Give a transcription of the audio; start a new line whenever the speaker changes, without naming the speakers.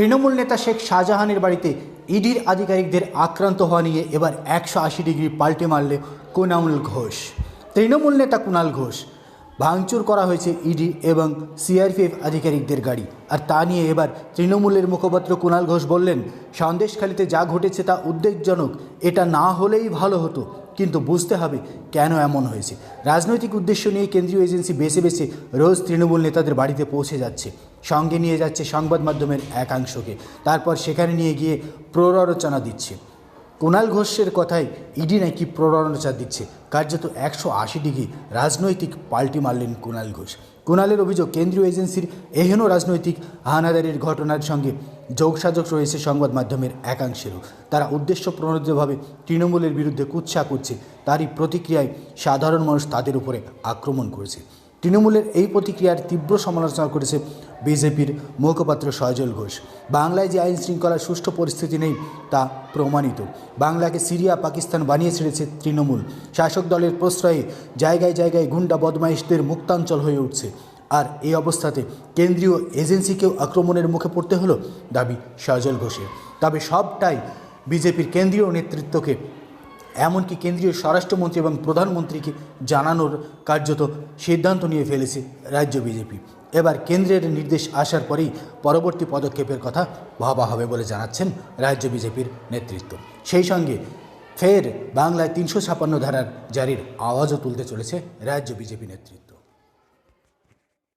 তৃণমূল নেতা শেখ শাহজাহানের বাড়িতে ইডির আধিকারিকদের আক্রান্ত হওয়া নিয়ে এবার একশো আশি ডিগ্রি পাল্টে মারলে কুণাল ঘোষ। তৃণমূল নেতা কুণাল ঘোষ, ভাঙচুর করা হয়েছে ইডি এবং সিআরপিএফ আধিকারিকদের গাড়ি। আর তা নিয়ে এবার তৃণমূলের মুখপাত্র কুণাল ঘোষ বললেন, সন্দেশখালিতে যা ঘটেছে তা উদ্বেগজনক, এটা না হলেই ভালো হতো, কিন্তু বুঝতে হবে কেন এমন হয়েছে। রাজনৈতিক উদ্দেশ্য নিয়ে কেন্দ্রীয় এজেন্সি বেছে বেছে রোজ তৃণমূল নেতাদের বাড়িতে পৌঁছে যাচ্ছে। সঙ্গে নিয়ে যাচ্ছে সংবাদ মাধ্যমের একাংশকে। তারপর সেখানে নিয়ে গিয়ে প্ররোচনা দিচ্ছে। কুণাল ঘোষের কথায় ইডি নাকি প্ররোচনা দিচ্ছে। কার্যত একশো আশি ডিগ্রি রাজনৈতিক পাল্টি মারলেন কুণাল ঘোষ। কুণালের অভিযোগ, কেন্দ্রীয় এজেন্সির এহেন রাজনৈতিক হানাদারির ঘটনার সঙ্গে যোগসাজক রয়েছে সংবাদ মাধ্যমের একাংশেরও। তারা উদ্দেশ্য প্রণোদিতভাবে তৃণমূলের বিরুদ্ধে কুৎসা করছে। তারই প্রতিক্রিয়ায় সাধারণ মানুষ তাদের উপরে আক্রমণ করেছে। তৃণমূলের এই প্রতিক্রিয়ার তীব্র সমালোচনা করেছে বিজেপির মুখপাত্র সজল ঘোষ। বাংলায় যে আইন শৃঙ্খলার সুষ্ঠু পরিস্থিতি নেই, তা প্রমাণিত। বাংলাকে সিরিয়া, পাকিস্তান বানিয়ে ছেড়েছে তৃণমূল। শাসক দলের প্রশ্রয়ে জায়গায় জায়গায় গুন্ডা বদমাইশদের মুক্তাঞ্চল হয়ে উঠছে। আর এই অবস্থাতে কেন্দ্রীয় এজেন্সিকেও আক্রমণের মুখে পড়তে হলো দাবি সজল ঘোষের। তবে সবটাই বিজেপির কেন্দ্রীয় নেতৃত্বকে এমনকি কেন্দ্রীয় স্বরাষ্ট্রমন্ত্রী এবং প্রধানমন্ত্রীকে জানানোর কার্যত সিদ্ধান্ত নিয়ে ফেলেছে রাজ্য বিজেপি। এবার কেন্দ্রের নির্দেশ আসার পরেই পরবর্তী পদক্ষেপের কথা ভাবা হবে বলে জানাচ্ছেন রাজ্য বিজেপির নেতৃত্ব। সেই সঙ্গে ফের বাংলায় তিনশো ছাপান্ন ধারার জারির আওয়াজও তুলতে চলেছে রাজ্য বিজেপি নেতৃত্ব।